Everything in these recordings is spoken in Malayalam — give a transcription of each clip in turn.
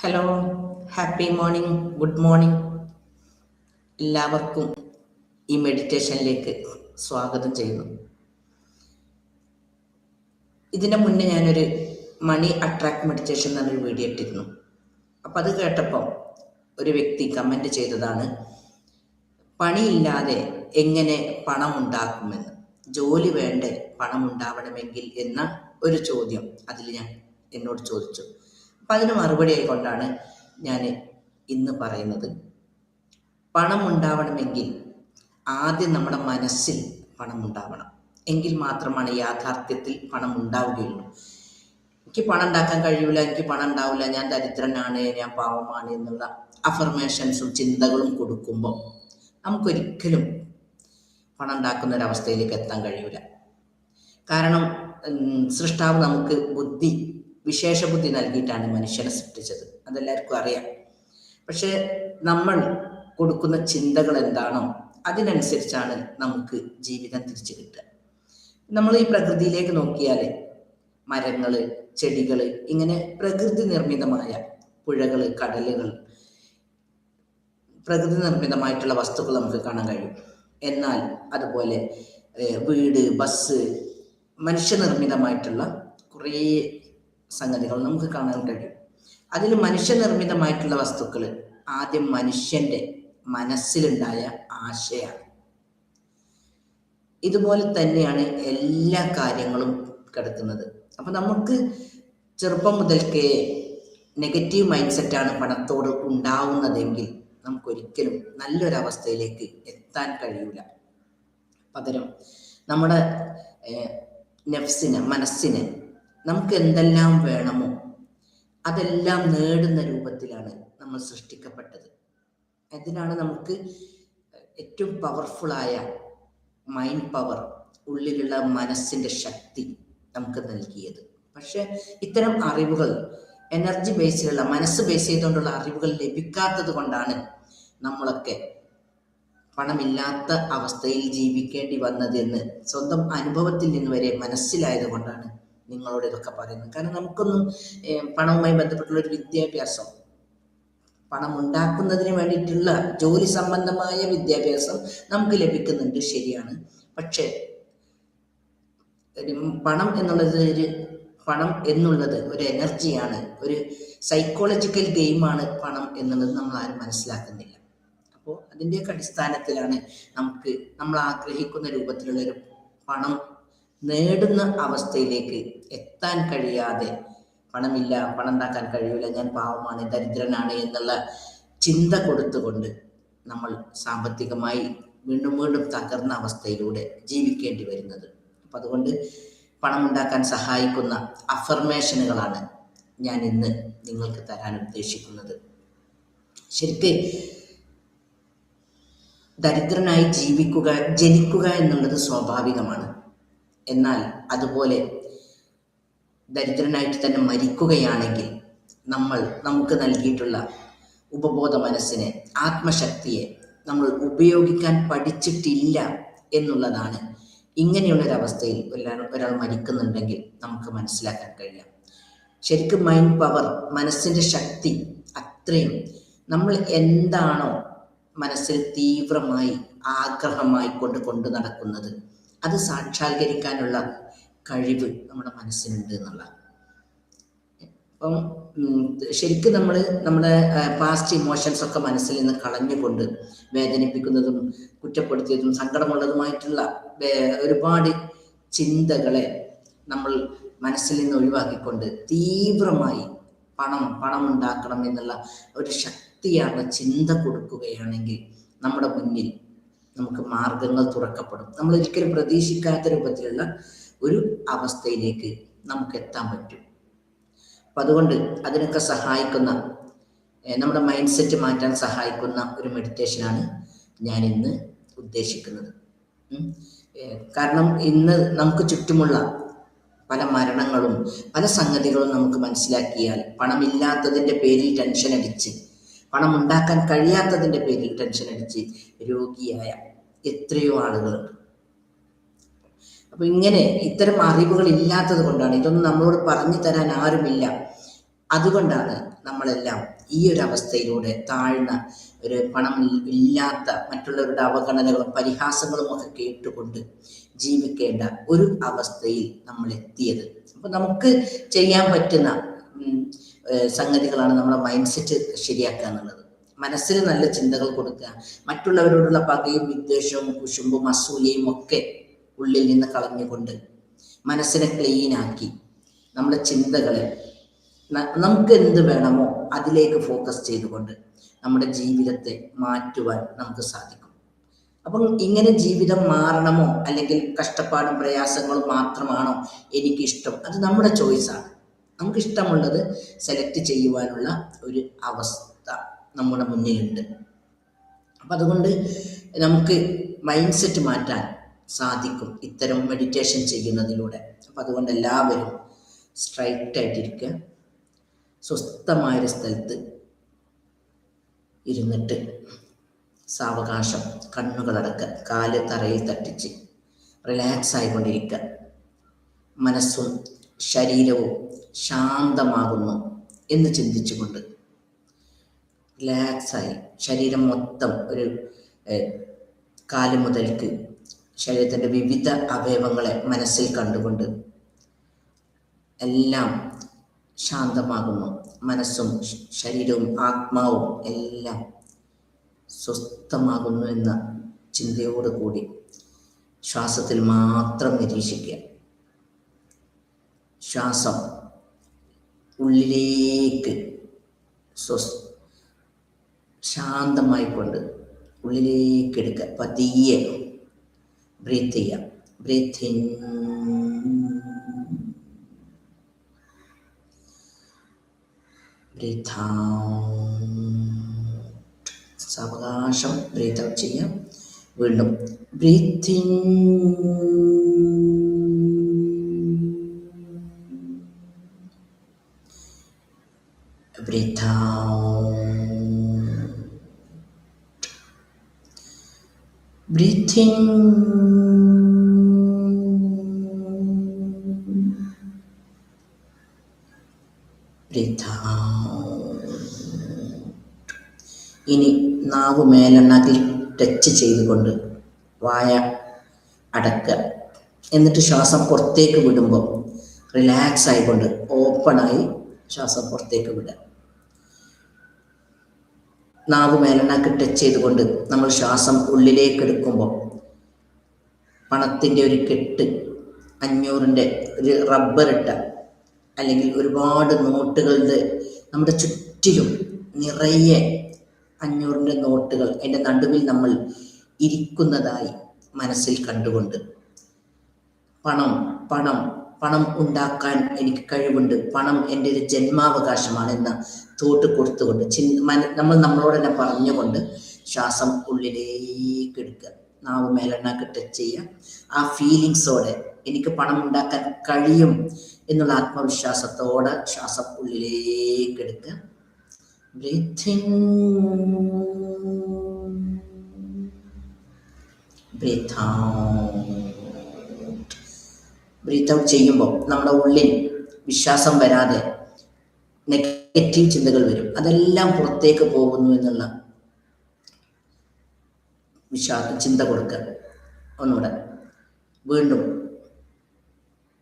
Hello happy morning good morning എല്ലാവർക്കും ഈ മെഡിറ്റേഷനിലേക്ക് സ്വാഗതം ചെയ്യുന്നു. ഇതിന്റെ മുന്നേ ഞാനൊരു മണി അട്രാക്ട് മെഡിറ്റേഷൻ എന്ന് പറഞ്ഞൊരു വീഡിയോ ഇട്ടിരുന്നു. അപ്പം അത് കേട്ടപ്പോൾ ഒരു വ്യക്തി കമന്റ് ചെയ്തതാണ് പണിയില്ലാതെ എങ്ങനെ പണം ഉണ്ടാക്കുമെന്ന്? ജോലി വേണ്ട പണം ഉണ്ടാവണമെങ്കിൽ? എന്ന ഒരു ചോദ്യം അതിൽ ഞാൻ എന്നോട് ചോദിച്ചു. അപ്പം അതിന് മറുപടി ആയിക്കൊണ്ടാണ് ഞാൻ ഇന്ന് പറയുന്നത്. പണം ഉണ്ടാവണമെങ്കിൽ ആദ്യം നമ്മുടെ മനസ്സിൽ പണം ഉണ്ടാവണം എങ്കിൽ മാത്രമാണ് യാഥാർത്ഥ്യത്തിൽ പണം ഉണ്ടാവുകയുള്ളൂ എനിക്ക് പണം ഉണ്ടാക്കാൻ കഴിയൂല എനിക്ക് പണം ഉണ്ടാവില്ല ഞാൻ ദരിദ്രനാണ് ഞാൻ പാവമാണ് എന്നുള്ള അഫർമേഷൻസും ചിന്തകളും കൊടുക്കുമ്പോൾ നമുക്കൊരിക്കലും പണം ഉണ്ടാക്കുന്ന ഒരവസ്ഥയിലേക്ക് എത്താൻ കഴിയൂല കാരണം സൃഷ്ടാവ് നമുക്ക് ബുദ്ധി വിശേഷ ബുദ്ധി നൽകിയിട്ടാണ് മനുഷ്യനെ സൃഷ്ടിച്ചത്. അതെല്ലാവർക്കും അറിയാം. പക്ഷെ നമ്മൾ കൊടുക്കുന്ന ചിന്തകൾ എന്താണോ അതിനനുസരിച്ചാണ് നമുക്ക് ജീവിതം തിരിച്ചു കിട്ടുക. നമ്മൾ ഈ പ്രകൃതിയിലേക്ക് നോക്കിയാൽ മരങ്ങൾ ചെടികൾ ഇങ്ങനെ പ്രകൃതി നിർമ്മിതമായ പുഴകൾ കടലുകൾ പ്രകൃതി നിർമ്മിതമായിട്ടുള്ള വസ്തുക്കൾ നമുക്ക് കാണാൻ കഴിയും. എന്നാൽ അതുപോലെ വീട് ബസ് മനുഷ്യനിർമ്മിതമായിട്ടുള്ള കുറേ സംഗതികൾ നമുക്ക് കാണാൻ കഴിയും. അതിൽ മനുഷ്യനിർമ്മിതമായിട്ടുള്ള വസ്തുക്കൾ ആദ്യം മനുഷ്യന്റെ മനസ്സിലുണ്ടായ ആശയാണ്. ഇതുപോലെ തന്നെയാണ് എല്ലാ കാര്യങ്ങളും കിടക്കുന്നത്. അപ്പം നമുക്ക് ചെറുപ്പം മുതൽക്കേ നെഗറ്റീവ് മൈൻഡ് സെറ്റാണ് പണത്തോട് ഉണ്ടാവുന്നതെങ്കിൽ നമുക്കൊരിക്കലും നല്ലൊരവസ്ഥയിലേക്ക് എത്താൻ കഴിയൂല. പകരം നമ്മുടെ നെഫ്സിന് മനസ്സിന് നമുക്ക് എന്തെല്ലാം വേണമോ അതെല്ലാം നേടുന്ന രൂപത്തിലാണ് നമ്മൾ സൃഷ്ടിക്കപ്പെട്ടത്. അതിനാണ് നമുക്ക് ഏറ്റവും പവർഫുള്ളായ മൈൻഡ് പവർ ഉള്ളിലുള്ള മനസ്സിന്റെ ശക്തി നമുക്ക് നൽകിയത്. പക്ഷെ ഇത്തരം അറിവുകൾ എനർജി ബേസിലുള്ള മനസ്സ് ബേസ് ചെയ്തുകൊണ്ടുള്ള അറിവുകൾ ലഭിക്കാത്തത് കൊണ്ടാണ് നമ്മളൊക്കെ പണമില്ലാത്ത അവസ്ഥയിൽ ജീവിക്കേണ്ടി വന്നതെന്ന് സ്വന്തം അനുഭവത്തിൽ നിന്ന് വരെ മനസ്സിലായത് കൊണ്ടാണ് നിങ്ങളോട് ഇതൊക്കെ പറയുന്നത് കാരണം നമുക്കൊന്നും പണവുമായി ബന്ധപ്പെട്ടുള്ള ഒരു വിദ്യാഭ്യാസം പണം ഉണ്ടാക്കുന്നതിന് വേണ്ടിയിട്ടുള്ള ജോലി സംബന്ധമായ വിദ്യാഭ്യാസം നമുക്ക് ലഭിക്കുന്നുണ്ട് ശരിയാണ്. പക്ഷേ പണം എന്നുള്ളത് ഒരു പണം എന്നുള്ളത് ഒരു എനർജിയാണ് ഒരു സൈക്കോളജിക്കൽ ഗെയിമാണ് പണം എന്നുള്ളത് നമ്മൾ ആരും മനസ്സിലാക്കുന്നില്ല. അപ്പോൾ അതിന്റെയൊക്കെ അടിസ്ഥാനത്തിലാണ് നമുക്ക് നമ്മൾ ആഗ്രഹിക്കുന്ന രൂപത്തിലുള്ള ഒരു പണം നേടുന്ന അവസ്ഥയിലേക്ക് എത്താൻ കഴിയാതെ പണമില്ല പണം ഉണ്ടാക്കാൻ കഴിയില്ല ഞാൻ പാവമാണ് ദരിദ്രനാണ് എന്നുള്ള ചിന്ത കൊടുത്തുകൊണ്ട് നമ്മൾ സാമ്പത്തികമായി വീണ്ടും വീണ്ടും തകർന്ന അവസ്ഥയിലൂടെ ജീവിക്കേണ്ടി വരുന്നത്. അപ്പം അതുകൊണ്ട് പണം ഉണ്ടാക്കാൻ സഹായിക്കുന്ന അഫർമേഷനുകളാണ് ഞാൻ ഇന്ന് നിങ്ങൾക്ക് തരാൻ ഉദ്ദേശിക്കുന്നത്. ശരിക്ക് ദരിദ്രനായി ജീവിക്കുക ജനിക്കുക എന്നുള്ളത് സ്വാഭാവികമാണ്. എന്നാൽ അതുപോലെ ദരിദ്രനായിട്ട് തന്നെ മരിക്കുകയാണെങ്കിൽ നമ്മൾ നമുക്ക് നൽകിയിട്ടുള്ള ഉപബോധ മനസ്സിനെ ആത്മശക്തിയെ നമ്മൾ ഉപയോഗിക്കാൻ പഠിച്ചിട്ടില്ല എന്നുള്ളതാണ് ഇങ്ങനെയുള്ളൊരവസ്ഥയിൽ ഒരാൾ ഒരാൾ മരിക്കുന്നുണ്ടെങ്കിൽ നമുക്ക് മനസ്സിലാക്കാൻ കഴിയാം ശരിക്കും മൈൻഡ് പവർ മനസ്സിന്റെ ശക്തി അത്രയും നമ്മൾ എന്താണോ മനസ്സിൽ തീവ്രമായി ആഗ്രഹമായി കൊണ്ട് കൊണ്ടു നടക്കുന്നത് അത് സാക്ഷാത്കരിക്കാനുള്ള കഴിവ് നമ്മുടെ മനസ്സിനുണ്ട് എന്നുള്ള അപ്പം ശരിക്കും നമ്മൾ നമ്മുടെ പാസ്റ്റ് ഇമോഷൻസ് ഒക്കെ മനസ്സിൽ നിന്ന് കളഞ്ഞുകൊണ്ട് വേദനിപ്പിക്കുന്നതും കുറ്റപ്പെടുത്തിയതും സങ്കടമുള്ളതുമായിട്ടുള്ള ഒരുപാട് ചിന്തകളെ നമ്മൾ മനസ്സിൽ നിന്ന് ഒഴിവാക്കിക്കൊണ്ട് തീവ്രമായി പണം പണം ഉണ്ടാക്കണം എന്നുള്ള ഒരു ശക്തിയാണ് ചിന്ത കൊടുക്കുകയാണെങ്കിൽ നമ്മുടെ മുന്നിൽ നമുക്ക് മാർഗങ്ങൾ തുറക്കപ്പെടും. നമ്മൾ ഒരിക്കലും പ്രതീക്ഷിക്കാത്ത രൂപത്തിലുള്ള ഒരു അവസ്ഥയിലേക്ക് നമുക്ക് എത്താൻ പറ്റും. അപ്പം അതുകൊണ്ട് അതിനൊക്കെ സഹായിക്കുന്ന നമ്മുടെ മൈൻഡ് സെറ്റ് മാറ്റാൻ സഹായിക്കുന്ന ഒരു മെഡിറ്റേഷനാണ് ഞാൻ ഇന്ന് ഉദ്ദേശിക്കുന്നത്. കാരണം ഇന്ന് നമുക്ക് ചുറ്റുമുള്ള പല മരണങ്ങളും പല സംഗതികളും നമുക്ക് മനസ്സിലാക്കിയാൽ പണമില്ലാത്തതിന്റെ പേരിൽ ടെൻഷൻ അടിച്ച് പണം ഉണ്ടാക്കാൻ കഴിയാത്തതിന്റെ പേരിൽ ടെൻഷൻ അടിച്ച് രോഗിയായ എത്രയോ ആളുകളുണ്ട് അപ്പൊ ഇങ്ങനെ ഇത്തരം അറിവുകൾ ഇല്ലാത്തത് കൊണ്ടാണ് ഇതൊന്നും നമ്മളോട് പറഞ്ഞു തരാൻ ആരുമില്ല. അതുകൊണ്ടാണ് നമ്മളെല്ലാം ഈ ഒരു അവസ്ഥയിലൂടെ താഴ്ന്ന ഒരു പണം ഇല്ലാത്ത മറ്റുള്ളവരുടെ അവഗണനകളും പരിഹാസങ്ങളും ഒക്കെ കേട്ടുകൊണ്ട് ജീവിക്കേണ്ട ഒരു അവസ്ഥയിൽ നമ്മൾ എത്തിയത് അപ്പൊ നമുക്ക് ചെയ്യാൻ പറ്റുന്ന സംഗതികളാണ് നമ്മുടെ മൈൻഡ് സെറ്റ് ശരിയാക്കുക എന്നുള്ളത് മനസ്സിൽ നല്ല ചിന്തകൾ കൊടുക്കുക. മറ്റുള്ളവരോടുള്ള പകയും വിദ്വേഷവും കുശുമ്പും അസൂയയും ഒക്കെ ഉള്ളിൽ നിന്ന് കളഞ്ഞുകൊണ്ട് മനസ്സിനെ ക്ലീനാക്കി നമ്മുടെ ചിന്തകളെ നമുക്ക് എന്ത് വേണമോ അതിലേക്ക് ഫോക്കസ് ചെയ്തുകൊണ്ട് നമ്മുടെ ജീവിതത്തെ മാറ്റുവാൻ നമുക്ക് സാധിക്കും. അപ്പം ഇങ്ങനെ ജീവിതം മാറണമോ അല്ലെങ്കിൽ കഷ്ടപ്പാടും പ്രയാസങ്ങളും മാത്രമാണോ എനിക്കിഷ്ടം? അത് നമ്മുടെ ചോയ്സാണ് നമുക്കിഷ്ടമുള്ളത് സെലക്ട് ചെയ്യുവാനുള്ള ഒരു അവസ്ഥ നമ്മുടെ മുന്നിലുണ്ട്. അപ്പം അതുകൊണ്ട് നമുക്ക് മൈൻഡ് സെറ്റ് മാറ്റാൻ സാധിക്കും ഇത്തരം മെഡിറ്റേഷൻ ചെയ്യുന്നതിലൂടെ. അപ്പം അതുകൊണ്ട് എല്ലാവരും സ്ട്രൈറ്റ് ആയിട്ടിരിക്കുക. സ്വസ്ഥമായൊരു സ്ഥലത്ത് ഇരുന്നിട്ട് സാവകാശം കണ്ണുകളടക്കുക കാൽ തറയിൽ തട്ടിച്ച് റിലാക്സ് ആയിക്കൊണ്ടിരിക്കുക. മനസ്സും ശരീരവും ശാന്തമാകുന്നു എന്ന് ചിന്തിച്ചുകൊണ്ട് റിലാക്സായി ശരീരം മൊത്തം ഒരു കാൽ മുതൽക്ക് ശരീരത്തിന്റെ വിവിധ അവയവങ്ങളെ മനസ്സിൽ കണ്ടുകൊണ്ട് എല്ലാം ശാന്തമാകുന്നു. മനസ്സും ശരീരവും ആത്മാവും എല്ലാം സ്വസ്ഥമാകുന്നു എന്ന ചിന്തയോട് കൂടി ശ്വാസത്തിൽ മാത്രം നിരീക്ഷിക്കുക. ശ്വാസം ഉള്ളിലേക്ക് സ്വസ് ശാന്തമായിക്കൊണ്ട് ഉള്ളിലേക്ക് എടുക്കുക. പതിയെ ബ്രീത്ത് ചെയ്യാം. ബ്രീത്ത് ബ്രീത്ത് സാവകാശം ബ്രീത്ത് ഔട്ട് ചെയ്യാം. വീണ്ടും breathe breathe out. Breathe. Breathe out. ഇനി നാവ് മേലെണ്ണാക്കിൽ ടച്ച് ചെയ്തുകൊണ്ട് വായ അടക്കുക എന്നിട്ട് ശ്വാസം പുറത്തേക്ക് വിടുമ്പോൾ റിലാക്സ് ആയിക്കൊണ്ട് ഓപ്പണായി ശ്വാസം പുറത്തേക്ക് വിടുക നാവ് മേലെണ്ണാക്ക് ടച്ച് ചെയ്തുകൊണ്ട് നമ്മൾ ശ്വാസം ഉള്ളിലേക്ക് എടുക്കുമ്പോൾ പണത്തിന്റെ ഒരു കെട്ട് അഞ്ഞൂറിന്റെ ഒരു റബ്ബറിട്ട അല്ലെങ്കിൽ ഒരുപാട് നോട്ടുകളുടെ നമ്മുടെ ചുറ്റിലും നിറയെ അഞ്ഞൂറിന്റെ നോട്ടുകൾ അതിന്റെ നടുവിൽ നമ്മൾ ഇരിക്കുന്നതായി മനസ്സിൽ കണ്ടുകൊണ്ട് പണം പണം പണം ഉണ്ടാക്കാൻ എനിക്ക് കഴിവുണ്ട്. പണം എന്റെ ഒരു ജന്മാവകാശമാണ് എന്ന് തോട്ട് കൊടുത്തുകൊണ്ട് ചിന് നമ്മൾ നമ്മളോട് തന്നെ പറഞ്ഞുകൊണ്ട് ശ്വാസം ഉള്ളിലേക്ക് എടുക്കുക. നാവ് മേലെണ്ണാക്ക് ടച്ച് ചെയ്യുക. ആ ഫീലിങ്സോടെ എനിക്ക് പണം ഉണ്ടാക്കാൻ കഴിയും എന്നുള്ള ആത്മവിശ്വാസത്തോടെ ശ്വാസം ഉള്ളിലേക്ക് എടുക്കുക. ബ്രീത്തിങ് ബ്രീത്ത് ബ്രീത്ത് ഔട്ട് ചെയ്യുമ്പോൾ നമ്മുടെ ഉള്ളിൽ വിശ്വാസം വരാതെ നെഗറ്റീവ് ചിന്തകൾ വരും. അതെല്ലാം പുറത്തേക്ക് പോകുന്നു എന്നുള്ള വിശ്വാസം ചിന്ത കൊടുക്കുക. ഒന്നുകൂടെ. വീണ്ടും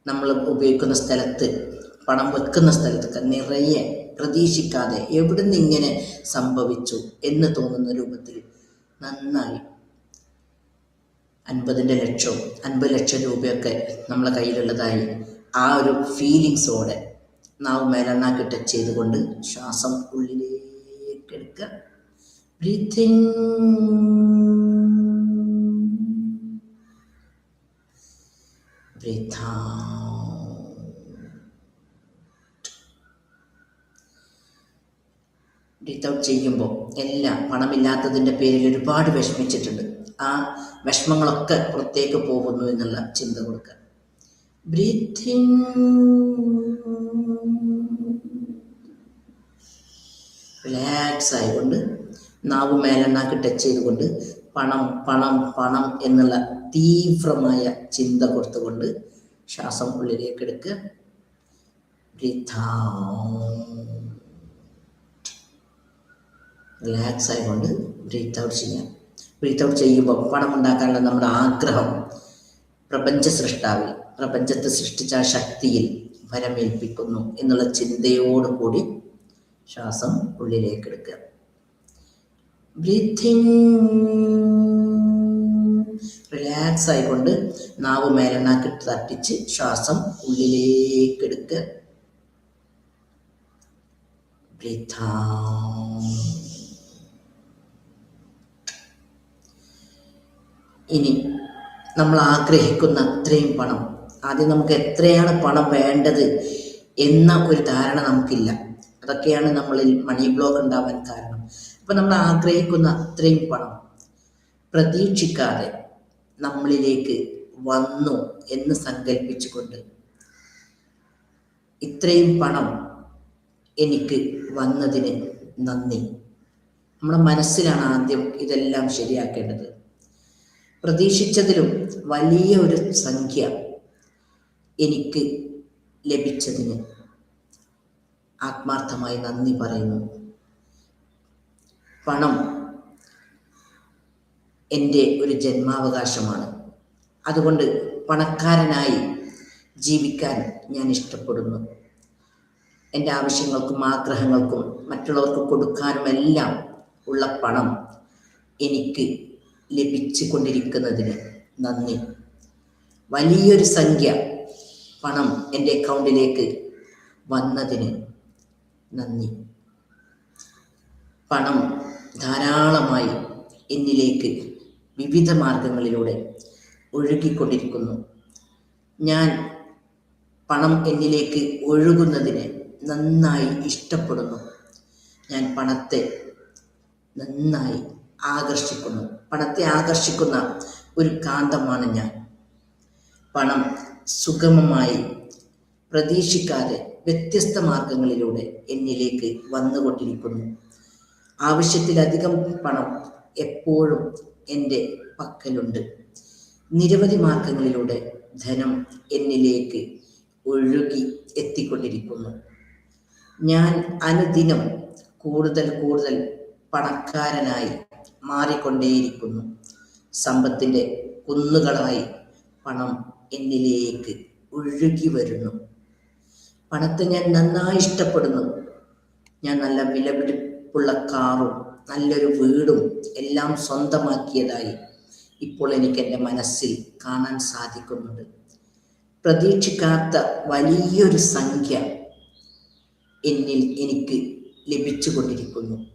നമ്മൾ ഉപയോഗിക്കുന്ന സ്ഥലത്ത് പണം വെക്കുന്ന സ്ഥലത്തൊക്കെ നിറയെ പ്രതീക്ഷിക്കാതെ എവിടുന്ന് ഇങ്ങനെ സംഭവിച്ചു എന്ന് തോന്നുന്ന രൂപത്തിൽ നന്നായി അൻപതിന്റെ ലക്ഷവും അൻപത് ലക്ഷം രൂപയൊക്കെ നമ്മളെ കയ്യിലുള്ളതായി ആ ഒരു ഫീലിങ്സോടെ നാവ് മേലെണ്ണാക്കി ടച്ച് ചെയ്തുകൊണ്ട് ശ്വാസം ഉള്ളിലേക്ക് എടുക്കുക. ബ്രീത്തിങ് ബ്രീത്ത് ഔട്ട് ചെയ്യുമ്പോൾ എല്ലാം പണമില്ലാത്തതിന്റെ പേരിൽ ഒരുപാട് വിഷമിച്ചിട്ടുണ്ട്. ആ വിഷമങ്ങളൊക്കെ പുറത്തേക്ക് പോകുന്നു എന്നുള്ള ചിന്ത കൊടുക്കുക. ബ്രീത്തിങ്. റിലാക്സ് ആയിക്കൊണ്ട് നാവ് മേലെണ്ണാക്ക് ടച്ച് ചെയ്തുകൊണ്ട് പണം പണം പണം എന്നുള്ള തീവ്രമായ ചിന്ത കൊടുത്തുകൊണ്ട് ശ്വാസം ഉള്ളിലേക്ക് എടുക്കുക. റിലാക്സ് ആയിക്കൊണ്ട് ബ്രീത്ത് ഔട്ട് ചെയ്യാം. ബ്രീത്ത് ഔട്ട് ചെയ്യുമ്പോൾ പണം ഉണ്ടാക്കാനുള്ള നമ്മുടെ ആഗ്രഹം പ്രപഞ്ച സൃഷ്ടാവിൽ പ്രപഞ്ചത്തെ സൃഷ്ടിച്ച ശക്തിയിൽ വരമേൽപ്പിക്കുന്നു എന്നുള്ള ചിന്തയോടുകൂടി ശ്വാസം ഉള്ളിലേക്ക് എടുക്കുക. ബ്രീത്തിങ് റിലാക്സ് ആയിക്കൊണ്ട് നാവ് മേലെണ്ണാക്കി തട്ടിച്ച് ശ്വാസം ഉള്ളിലേക്ക് എടുക്കുക. ബ്രീത്ത് ഇനി നമ്മൾ ആഗ്രഹിക്കുന്ന അത്രയും പണം. ആദ്യം നമുക്ക് എത്രയാണ് പണം വേണ്ടത് എന്ന ഒരു ധാരണ നമുക്കില്ല. അതൊക്കെയാണ് നമ്മളിൽ മണി ബ്ലോക്ക് ഉണ്ടാവാൻ കാരണം. അപ്പം നമ്മൾ ആഗ്രഹിക്കുന്ന അത്രയും പണം പ്രതീക്ഷിക്കാതെ നമ്മളിലേക്ക് വന്നു എന്ന് സങ്കല്പിച്ചുകൊണ്ട് ഇത്രയും പണം എനിക്ക് വന്നതിന് നന്ദി. നമ്മുടെ മനസ്സിലാണ് ആദ്യം ഇതെല്ലാം ശരിയാക്കേണ്ടത്. പ്രതീക്ഷിച്ചതിലും വലിയ ഒരു സംഖ്യ എനിക്ക് ലഭിച്ചതിന് ആത്മാർത്ഥമായി നന്ദി പറയുന്നു. പണം എന്റെ ഒരു ജന്മാവകാശമാണ്. അതുകൊണ്ട് പണക്കാരനായി ജീവിക്കാൻ ഞാൻ ഇഷ്ടപ്പെടുന്നു. എന്റെ ആവശ്യങ്ങൾക്കും ആഗ്രഹങ്ങൾക്കും മറ്റുള്ളവർക്ക് കൊടുക്കാനുമെല്ലാം ഉള്ള പണം എനിക്ക് ലഭിച്ചു കൊണ്ടിരിക്കുന്നതിന് നന്ദി. വലിയൊരു സംഖ്യ പണം എന്റെ അക്കൗണ്ടിലേക്ക് വന്നതിന് നന്ദി. പണം ധാരാളമായി എന്നിലേക്ക് വിവിധ മാർഗങ്ങളിലൂടെ ഒഴുകിക്കൊണ്ടിരിക്കുന്നു. ഞാൻ പണം എന്നിലേക്ക് ഒഴുകുന്നതിന് നന്നായി ഇഷ്ടപ്പെടുന്നു. ഞാൻ പണത്തെ നന്നായി ആകർഷിക്കുന്നു. പണത്തെ ആകർഷിക്കുന്ന ഒരു കാന്തമാണ് ഞാൻ. പണം സുഗമമായി പ്രതീക്ഷിക്കാതെ വ്യത്യസ്ത മാർഗങ്ങളിലൂടെ എന്നിലേക്ക് വന്നുകൊണ്ടിരിക്കുന്നു. ആവശ്യത്തിലധികം പണം എപ്പോഴും എന്റെ പക്കലുണ്ട്. നിരവധി മാർഗങ്ങളിലൂടെ ധനം എന്നിലേക്ക് ഒഴുകി എത്തിക്കൊണ്ടിരിക്കുന്നു. ഞാൻ അനുദിനം കൂടുതൽ കൂടുതൽ പണക്കാരനായി മാറിക്കൊണ്ടേയിരിക്കുന്നു. സമ്പത്തിന്റെ കുന്നുകളായി പണം എന്നിലേക്ക് ഒഴുകി വരുന്നു. പണത്തെ ഞാൻ നന്നായി ഇഷ്ടപ്പെടുന്നു. ഞാൻ നല്ല വിലപിടിപ്പുള്ള കാറും നല്ലൊരു വീടും എല്ലാം സ്വന്തമാക്കിയതായി ഇപ്പോൾ എനിക്ക് എന്റെ മനസ്സിൽ കാണാൻ സാധിക്കുന്നുണ്ട്. പ്രതീക്ഷിക്കാത്ത വലിയൊരു സംഖ്യ എന്നിൽ എനിക്ക് ലഭിച്ചുകൊണ്ടിരിക്കുന്നു.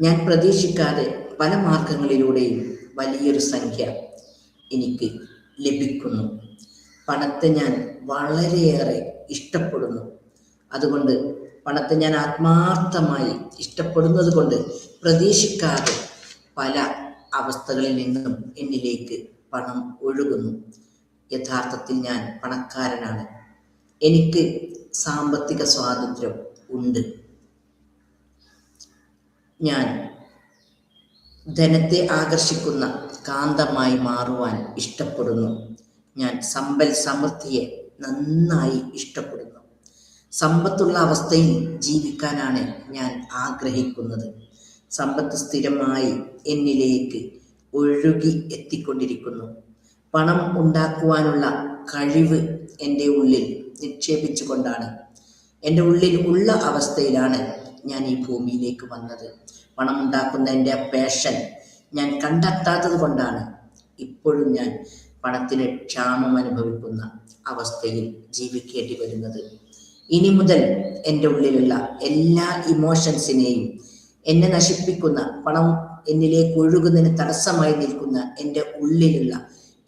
ഞാൻ പ്രതീക്ഷിക്കാതെ പല മാർഗങ്ങളിലൂടെയും വലിയൊരു സംഖ്യ എനിക്ക് ലഭിക്കുന്നു. പണത്തെ ഞാൻ വളരെയേറെ ഇഷ്ടപ്പെടുന്നു. അതുകൊണ്ട് പണത്തെ ഞാൻ ആത്മാർത്ഥമായി ഇഷ്ടപ്പെടുന്നത് കൊണ്ട് പ്രതീക്ഷിക്കാതെ പല അവസ്ഥകളിൽ നിന്നും എന്നിലേക്ക് പണം ഒഴുകുന്നു. യഥാർത്ഥത്തിൽ ഞാൻ പണക്കാരനാണ്. എനിക്ക് സാമ്പത്തിക സ്വാതന്ത്ര്യം ഉണ്ട്. ഞാൻ ധനത്തെ ആകർഷിക്കുന്ന കാന്തമായി മാറുവാൻ ഇഷ്ടപ്പെടുന്നു. ഞാൻ സമ്പൽ സമൃദ്ധിയെ നന്നായി ഇഷ്ടപ്പെടുന്നു. സമ്പത്തുള്ള അവസ്ഥയിൽ ജീവിക്കാനാണ് ഞാൻ ആഗ്രഹിക്കുന്നത്. സമ്പത്ത് സ്ഥിരമായി എന്നിലേക്ക് ഒഴുകി എത്തിക്കൊണ്ടിരിക്കുന്നു. പണം ഉണ്ടാക്കുവാനുള്ള കഴിവ് എന്റെ ഉള്ളിൽ നിക്ഷേപിച്ചുകൊണ്ടാണ്. എന്റെ ഉള്ളിൽ ഉള്ള അവസ്ഥയിലാണ് ഞാൻ ഈ ഭൂമിയിലേക്ക് വന്നത്. പണം ഉണ്ടാക്കുന്ന എന്റെ പേഷൻ ഞാൻ കണ്ടെത്താത്തത് കൊണ്ടാണ്. ഇപ്പോഴും ഞാൻ പണത്തിന് ക്ഷാമം അനുഭവിക്കുന്ന അവസ്ഥയിൽ ജീവിക്കേണ്ടി വരുന്നത്. ഇനി മുതൽ എന്റെ ഉള്ളിലുള്ള എല്ലാ ഇമോഷൻസിനെയും എന്നെ നശിപ്പിക്കുന്ന പണം എന്നിലേക്ക് ഒഴുകുന്നതിന് തടസ്സമായി നിൽക്കുന്ന എന്റെ ഉള്ളിലുള്ള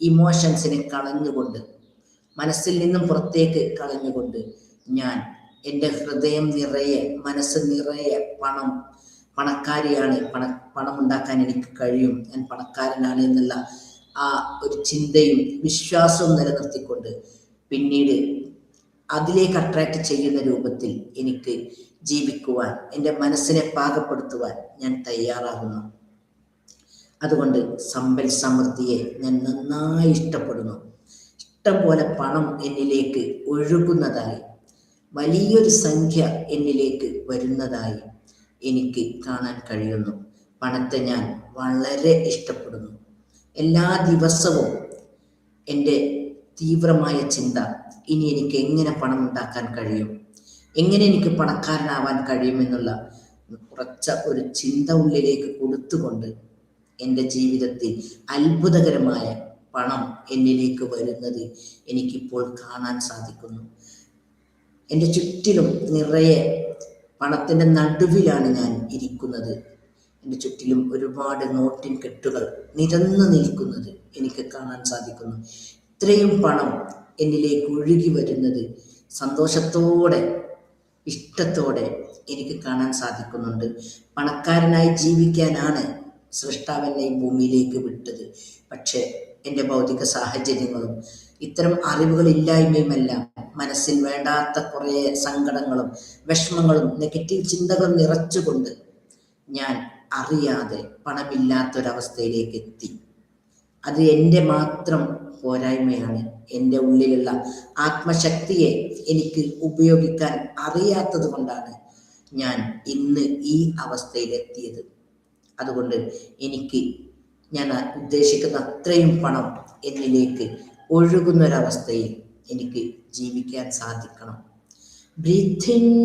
ഇമോഷൻസിനെ കളഞ്ഞുകൊണ്ട് മനസ്സിൽ നിന്നും പുറത്തേക്ക് കളഞ്ഞുകൊണ്ട് ഞാൻ എന്റെ ഹൃദയം നിറയെ മനസ്സ് നിറയെ പണം പണക്കാരിയാണ്. പണ പണം ഉണ്ടാക്കാൻ എനിക്ക് കഴിയും. ഞാൻ പണക്കാരനാണ് എന്നുള്ള ആ ഒരു ചിന്തയും വിശ്വാസവും നിലനിർത്തിക്കൊണ്ട് പിന്നീട് അതിലേക്ക് അട്രാക്റ്റ് ചെയ്യുന്ന രൂപത്തിൽ എനിക്ക് ജീവിക്കുവാൻ എന്റെ മനസ്സിനെ പാകപ്പെടുത്തുവാൻ ഞാൻ തയ്യാറാകുന്നു. അതുകൊണ്ട് സമ്പൽ സമൃദ്ധിയെ ഞാൻ നന്നായി ഇഷ്ടപ്പെടുന്നു. ഇഷ്ടം പോലെ പണം എന്നിലേക്ക് ഒഴുകുന്നതായി വലിയൊരു സംഖ്യ എന്നിലേക്ക് വരുന്നതായി എനിക്ക് കാണാൻ കഴിയുന്നു. പണത്തെ ഞാൻ വളരെ ഇഷ്ടപ്പെടുന്നു. എല്ലാ ദിവസവും എന്റെ തീവ്രമായ ചിന്ത ഇനി എനിക്ക് എങ്ങനെ പണം ഉണ്ടാക്കാൻ കഴിയും? എങ്ങനെ എനിക്ക് പണക്കാരനാവാൻ കഴിയുമെന്നുള്ള ഉറച്ച ഒരു ചിന്ത ഉള്ളിലേക്ക് കൊടുത്തുകൊണ്ട് എന്റെ ജീവിതത്തിൽ അത്ഭുതകരമായ പണം എന്നിലേക്ക് വരുന്നത് എനിക്കിപ്പോൾ കാണാൻ സാധിക്കുന്നു. എന്റെ ചുറ്റിലും നിറയെ പണത്തിന്റെ നടുവിലാണ് ഞാൻ ഇരിക്കുന്നത്. എന്റെ ചുറ്റിലും ഒരുപാട് നോട്ടിൻ കെട്ടുകൾ നിരന്നു നിൽക്കുന്നത് എനിക്ക് കാണാൻ സാധിക്കുന്നു. ഇത്രയും പണം എന്നിലേക്ക് ഒഴുകി വരുന്നത് സന്തോഷത്തോടെ ഇഷ്ടത്തോടെ എനിക്ക് കാണാൻ സാധിക്കുന്നുണ്ട്. പണക്കാരനായി ജീവിക്കാനാണ് സൃഷ്ടാവെന്നെ ഭൂമിയിലേക്ക് വിട്ടത്. പക്ഷേ എന്റെ ഭൗതിക സാഹചര്യങ്ങളും ഇത്തരം അറിവുകളില്ലായ്മയുമെല്ലാം മനസ്സിൽ വേണ്ടാത്ത കുറേ സങ്കടങ്ങളും വിഷമങ്ങളും നെഗറ്റീവ് ചിന്തകളും നിറച്ചുകൊണ്ട് ഞാൻ അറിയാതെ പണമില്ലാത്തൊരവസ്ഥയിലേക്ക് എത്തി. അത് എന്റെ മാത്രം പോരായ്മയാണ്. എന്റെ ഉള്ളിലുള്ള ആത്മശക്തിയെ എനിക്ക് ഉപയോഗിക്കാൻ അറിയാത്തത് കൊണ്ടാണ് ഞാൻ ഇന്ന് ഈ അവസ്ഥയിലെത്തിയത്. അതുകൊണ്ട് എനിക്ക് ഞാൻ ഉദ്ദേശിക്കുന്ന അത്രയും പണം എന്നിലേക്ക് ഒഴുകുന്നൊരവസ്ഥയിൽ എനിക്ക് ജീവിക്കാൻ സാധിക്കണം. Breathing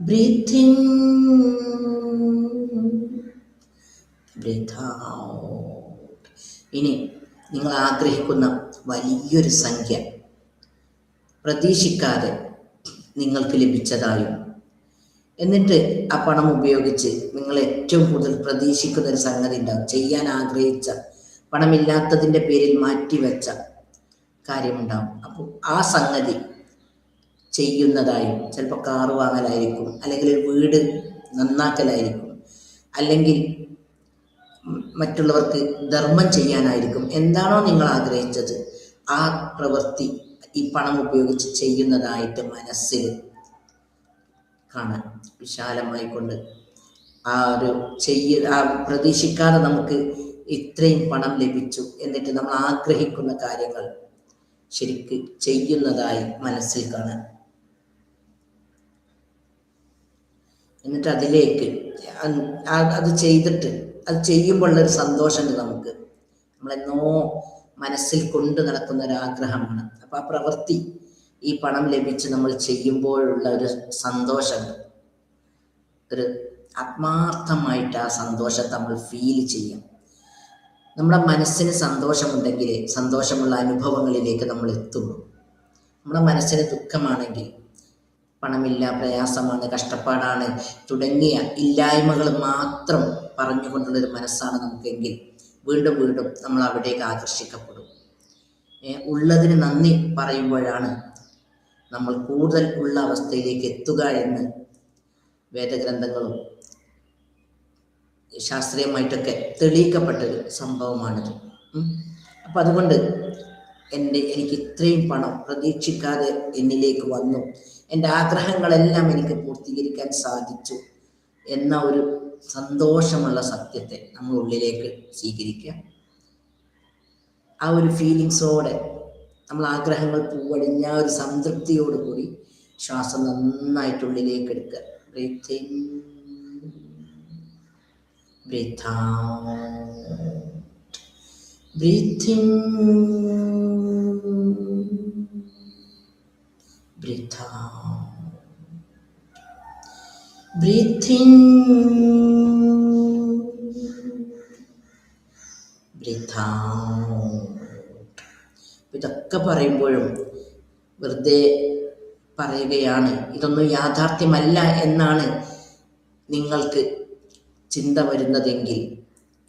breathing. ഇനി നിങ്ങൾ ആഗ്രഹിക്കുന്ന വലിയൊരു സംഖ്യ പ്രതീക്ഷിക്കാതെ നിങ്ങൾക്ക് ലഭിച്ചതായും എന്നിട്ട് ആ പണം ഉപയോഗിച്ച് നിങ്ങൾ ഏറ്റവും കൂടുതൽ പ്രതീക്ഷിക്കുന്ന ഒരു സംഗതി ഉണ്ടാവും ചെയ്യാൻ ആഗ്രഹിച്ച പണമില്ലാത്തതിന്റെ പേരിൽ മാറ്റിവെച്ച കാര്യമുണ്ടാവും. അപ്പോൾ ആ സംഗതി ചെയ്യുന്നതായും ചിലപ്പോൾ കാറ് വാങ്ങലായിരിക്കും അല്ലെങ്കിൽ വീട് നന്നാക്കലായിരിക്കും അല്ലെങ്കിൽ മറ്റുള്ളവർക്ക് ധർമ്മം ചെയ്യാനായിരിക്കും. എന്താണോ നിങ്ങൾ ആഗ്രഹിച്ചത് ആ പ്രവൃത്തി ഈ പണം ഉപയോഗിച്ച് ചെയ്യുന്നതായിട്ട് മനസ്സിൽ കാണാൻ വിശാലമായിക്കൊണ്ട് ആ ഒരു ചെയ്യ ആ പ്രതീക്ഷിക്കാതെ നമുക്ക് ഇത്രയും പണം ലഭിച്ചു എന്നിട്ട് നമ്മൾ ആഗ്രഹിക്കുന്ന കാര്യങ്ങൾ ശരിക്ക് ചെയ്യുന്നതായി മനസ്സിൽ കാണാൻ. എന്നിട്ട് അതിലേക്ക് അത് ചെയ്തിട്ട് അത് ചെയ്യുമ്പോഴുള്ളൊരു സന്തോഷമുണ്ട് നമുക്ക്. നമ്മളെന്നോ മനസ്സിൽ കൊണ്ട് നടക്കുന്ന ഒരു ആഗ്രഹമാണ് അപ്പൊ ആ പ്രവൃത്തി ഈ പണം ലഭിച്ച് നമ്മൾ ചെയ്യുമ്പോഴുള്ള ഒരു സന്തോഷം ഒരു ആത്മാർത്ഥമായിട്ട് ആ സന്തോഷത്തെ നമ്മൾ ഫീൽ ചെയ്യാം. നമ്മുടെ മനസ്സിന് സന്തോഷമുണ്ടെങ്കിൽ സന്തോഷമുള്ള അനുഭവങ്ങളിലേക്ക് നമ്മൾ എത്തുള്ളൂ നമ്മുടെ മനസ്സിന് ദുഃഖമാണെങ്കിൽ പണമില്ല പ്രയാസമാണ് കഷ്ടപ്പാടാണ് തുടങ്ങിയ ഇല്ലായ്മകൾ മാത്രം പറഞ്ഞുകൊണ്ടുള്ളൊരു മനസ്സാണ് നമുക്കെങ്കിൽ വീണ്ടും വീണ്ടും നമ്മൾ അവിടേക്ക് ആകർഷിക്കപ്പെടും. ഉള്ളതിന് നന്ദി പറയുമ്പോഴാണ് നമ്മൾ കൂടുതൽ ഉള്ള അവസ്ഥയിലേക്ക് എത്തുക എന്ന് വേദഗ്രന്ഥങ്ങളും ശാസ്ത്രീയമായിട്ടൊക്കെ തെളിയിക്കപ്പെട്ടൊരു സംഭവമാണിത്. അപ്പം അതുകൊണ്ട് എന്റെ എനിക്ക് ഇത്രയും പണം പ്രതീക്ഷിക്കാതെ എന്നിലേക്ക് വന്നു. എന്റെ ആഗ്രഹങ്ങളെല്ലാം എനിക്ക് പൂർത്തീകരിക്കാൻ സാധിച്ചു എന്ന ഒരു സന്തോഷമുള്ള സത്യത്തെ നമ്മൾ ഉള്ളിലേക്ക് സ്വീകരിക്കുക. ആ ഒരു ഫീലിങ്സോടെ നമ്മൾ ആഗ്രഹങ്ങൾ പൂവടിഞ്ഞ ഒരു സംതൃപ്തിയോട് കൂടി ശ്വാസം നന്നായിട്ട് ഉള്ളിലേക്ക് എടുക്കുക. Breathing breathe out. Breathing breathe out. ഇതൊക്കെ പറയുമ്പോഴും വെറുതെ പറയുകയാണ്. ഇതൊന്നും യാഥാർത്ഥ്യമല്ല എന്നാണ് നിങ്ങൾക്ക് ചിന്ത വരുന്നതെങ്കിൽ.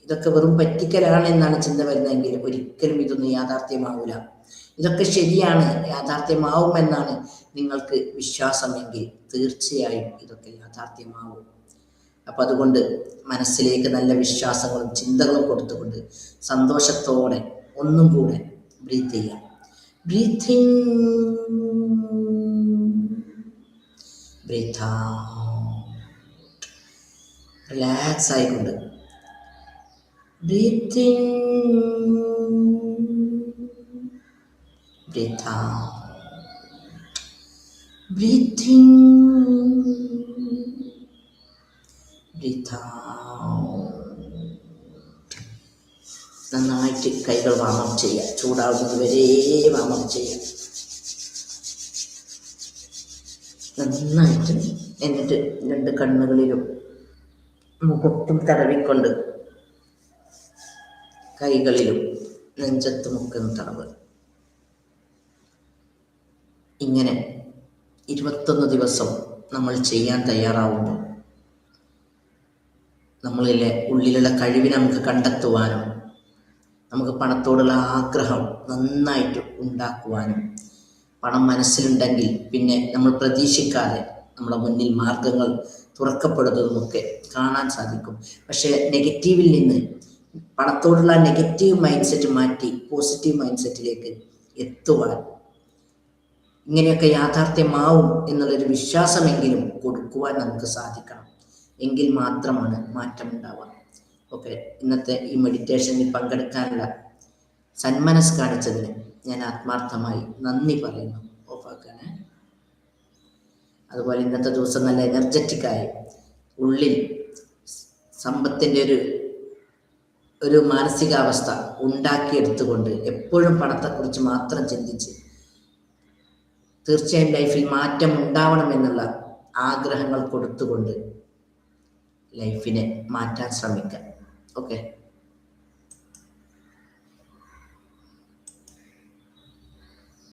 ഇതൊക്കെ വെറും പറ്റിക്കലാണ് എന്നാണ് ചിന്ത വരുന്നതെങ്കിൽ ഒരിക്കലും ഇതൊന്നും യാഥാർത്ഥ്യമാവില്ല ഇതൊക്കെ ശരിയാണ് യാഥാർത്ഥ്യമാവുമെന്നാണ് നിങ്ങൾക്ക് വിശ്വാസമെങ്കിൽ തീർച്ചയായും ഇതൊക്കെ യാഥാർത്ഥ്യമാവും. അപ്പം അതുകൊണ്ട് മനസ്സിലേക്ക് നല്ല വിശ്വാസങ്ങളും ചിന്തകളും കൊടുത്തുകൊണ്ട് സന്തോഷത്തോടെ ഒന്നും കൂടെ ബ്രീത്ത് ചെയ്യാം ബ്രീത്തിങ് ബ്രീത്ത് റിലാക്സ് ആയിക്കൊണ്ട് Breathe in, breathe out. Breathe in, breathe out. നന്നായിട്ട് കൈകൾ വാമം ചെയ്യുക. ചൂടാവുന്നത് വരെ വാമം ചെയ്യുക. നന്നായിട്ട് എന്നിട്ട് രണ്ട് കണ്ണുകളിലും മുഖത്തും തടവിക്കൊണ്ട് കൈകളിലും നെഞ്ചത്തുമൊക്കെ തടവ്. ഇങ്ങനെ ഇരുപത്തൊന്ന് ദിവസം നമ്മൾ ചെയ്യാൻ തയ്യാറാവുമ്പോൾ നമ്മളിലെ ഉള്ളിലുള്ള കഴിവിനെ നമുക്ക് കണ്ടെത്തുവാനും നമുക്ക് പണത്തോടുള്ള ആഗ്രഹം നന്നായിട്ട് ഉണ്ടാക്കുവാനും പണം മനസ്സിലുണ്ടെങ്കിൽ പിന്നെ നമ്മൾ പ്രതീക്ഷിക്കാതെ നമ്മുടെ മുന്നിൽ മാർഗങ്ങൾ തുറക്കപ്പെടുന്നതുമൊക്കെ കാണാൻ സാധിക്കും. പക്ഷേ നെഗറ്റീവിൽ നിന്ന് പണത്തോടുള്ള നെഗറ്റീവ് മൈൻഡ് സെറ്റ് മാറ്റി പോസിറ്റീവ് മൈൻഡ് സെറ്റിലേക്ക് എത്തുവാൻ ഇങ്ങനെയൊക്കെ യാഥാർത്ഥ്യമാവും എന്നുള്ളൊരു വിശ്വാസമെങ്കിലും കൊടുക്കുവാൻ നമുക്ക് സാധിക്കണം. എങ്കിൽ മാത്രമാണ് മാറ്റം ഉണ്ടാവുക ഓക്കെ ഇന്നത്തെ ഈ മെഡിറ്റേഷനിൽ പങ്കെടുക്കാനുള്ള സന്മനസ് കാണിച്ചതിന് ഞാൻ ആത്മാർത്ഥമായി നന്ദി പറയുന്നു. ഓഫാക്കാന്. അതുപോലെ ഇന്നത്തെ ദിവസം നല്ല എനർജറ്റിക്കായി ഉള്ളിൽ സമ്പത്തിന്റെ ഒരു ഒരു മാനസികാവസ്ഥ ഉണ്ടാക്കിയെടുത്തുകൊണ്ട് എപ്പോഴും പണത്തെക്കുറിച്ച് മാത്രം ചിന്തിച്ച് തീർച്ചയായും ലൈഫിൽ മാറ്റം ഉണ്ടാവണമെന്നുള്ള ആഗ്രഹങ്ങൾ കൊടുത്തുകൊണ്ട് ലൈഫിനെ മാറ്റാൻ ശ്രമിക്കാം. Okay.